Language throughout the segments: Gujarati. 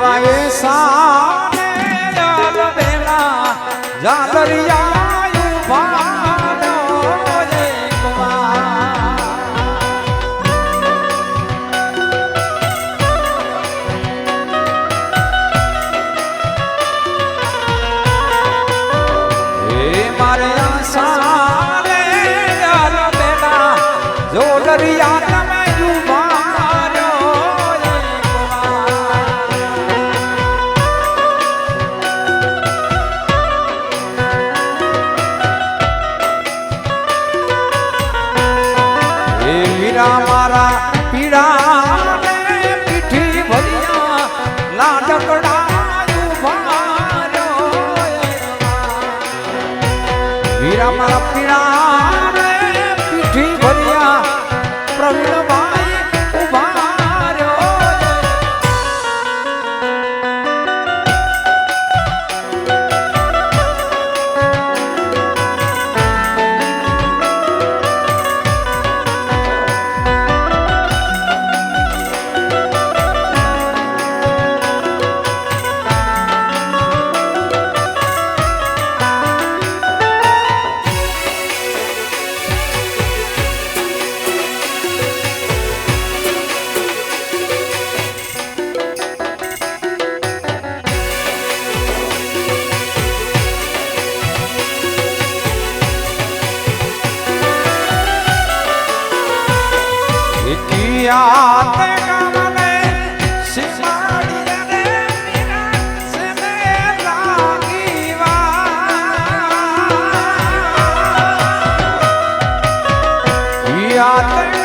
એવા એ वीणवा रात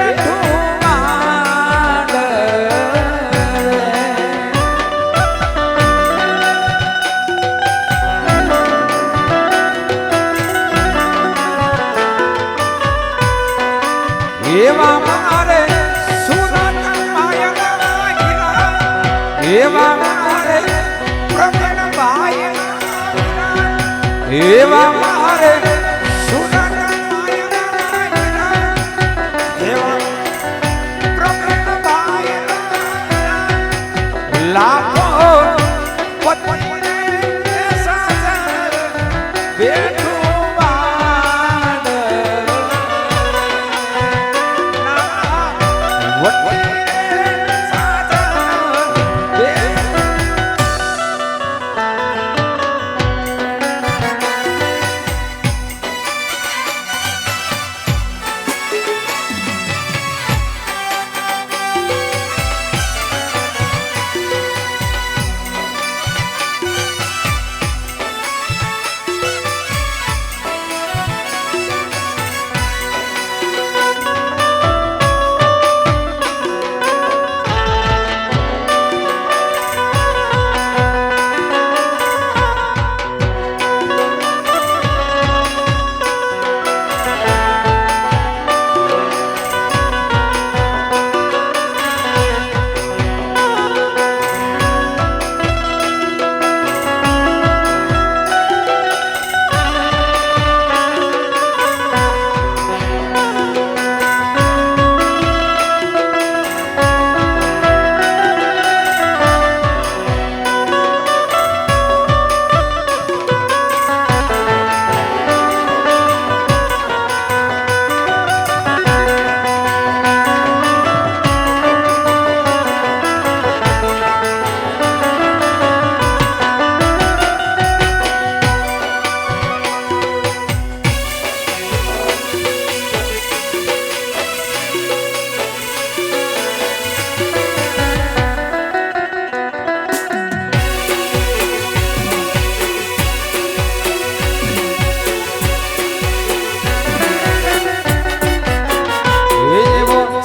Yeah.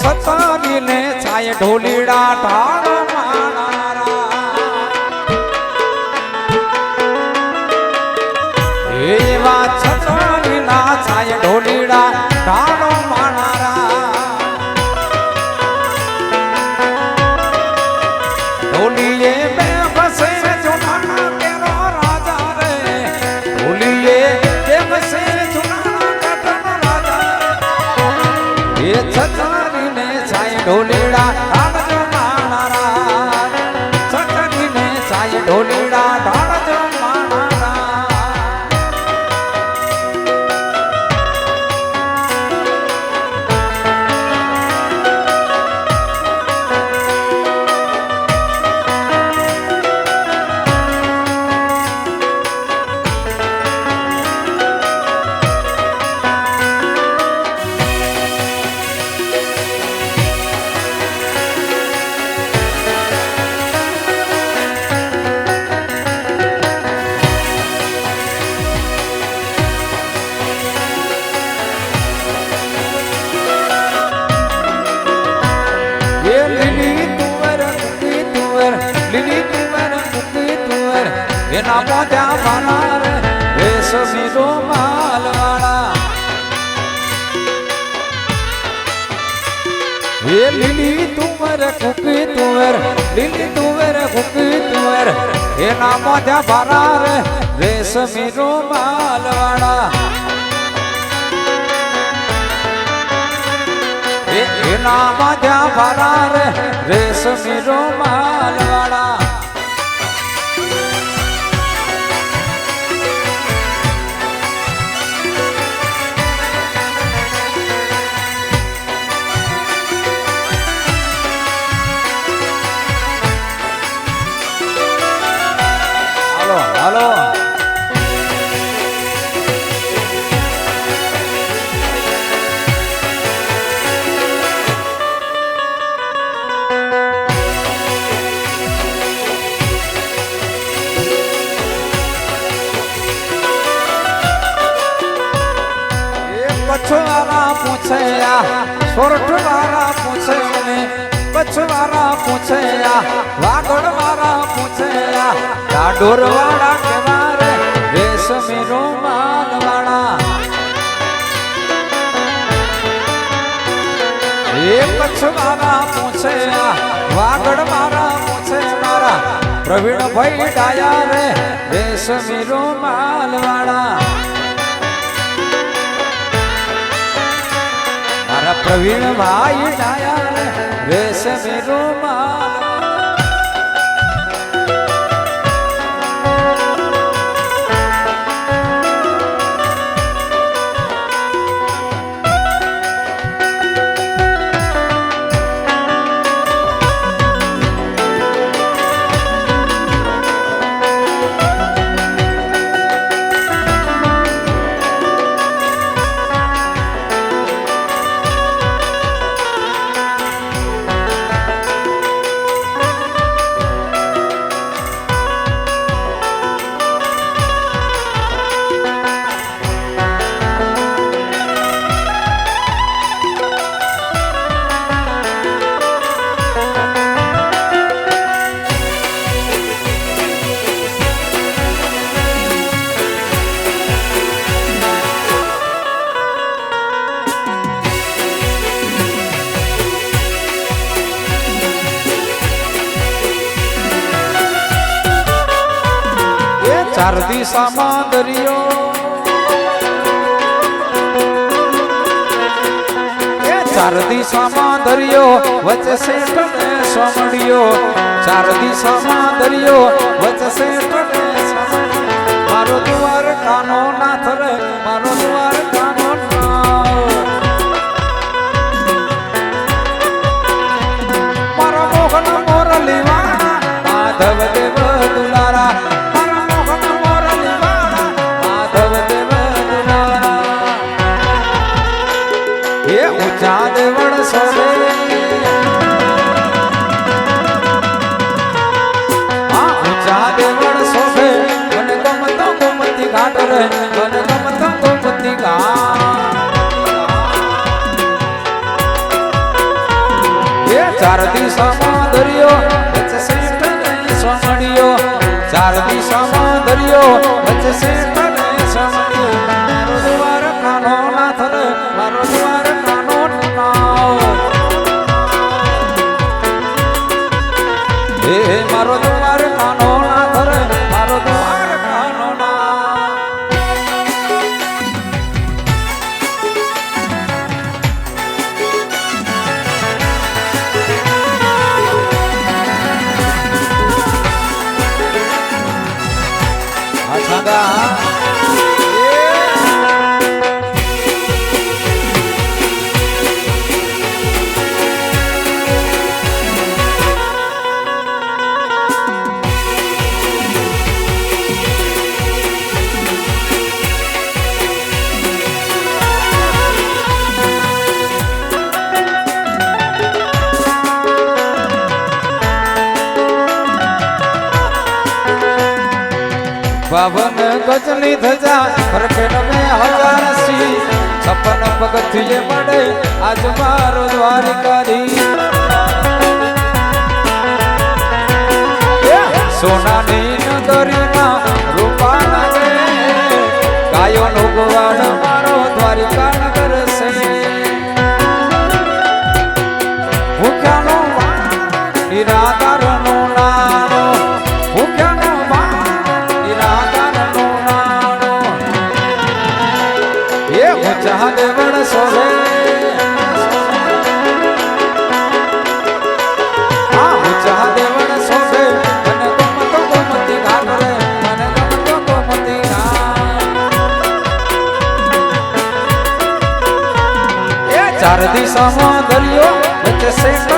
સતાની ને છાય ઢોલીડા ઢાળ એના મોજા ભાનાર રેશમી રો માલવાળા. એ લીલી તુવર ખુકી તુવર, લીલી તુવર ખુકી તુવર, એના મોજા ભણાર રો માલવાળા. એ એના માધ્યા ભરાર રેશમી રૂમાલ પછવારા પૂછે સોરઠ વાળા પૂછે ને પછવારા પૂછે આ વાગડ વાળા પૂછે આ ડાડોર વાળા કેવા રે રેશમી રૂમાલ વાળા એ પછવારા પૂછે આ વાગડ વાળા પૂછે મારા પ્રવીણ ભાઈ ડાયા રે રેશમી રૂમાલ મારા પ્રવીણ ભાઈ ડાયા રેશમી રૂમાલ એ દિશામાં દરિયો ચાર દિશામાં દરિયો વચ્ચે શેઠ ને સમડિયો ચાર દિશામાં દરિયો વચ્ચે શેઠ ને મારો દ્વાર કાનો નાથ રે, મારો દ્વાર I'm sorry. ધજા ફરકે નમે હજાર સી સપન પગથિયે મળે આજ મારો દ્વારિકાધી આ ઊંચા દેવળ સોરે. અને ગમતો ગમતી ઘાટ ઘાટ એ ચાર દિશામાં દરિયો વચ્ચે શેઠ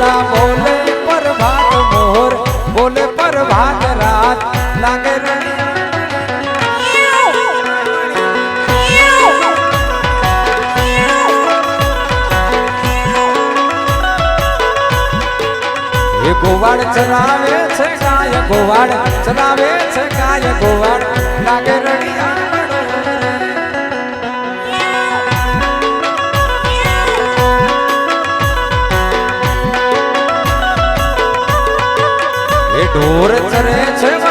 મોરલા બોલે પ્રભાત મોર, બોલે પ્રભાત રાત. લાગે એ ચરાવે છે ગાય, ગોવાળ ચલાવે છે ગાય, ગોવાળ. લાગે એ ઢોર ચરે છે વગડે ઢોર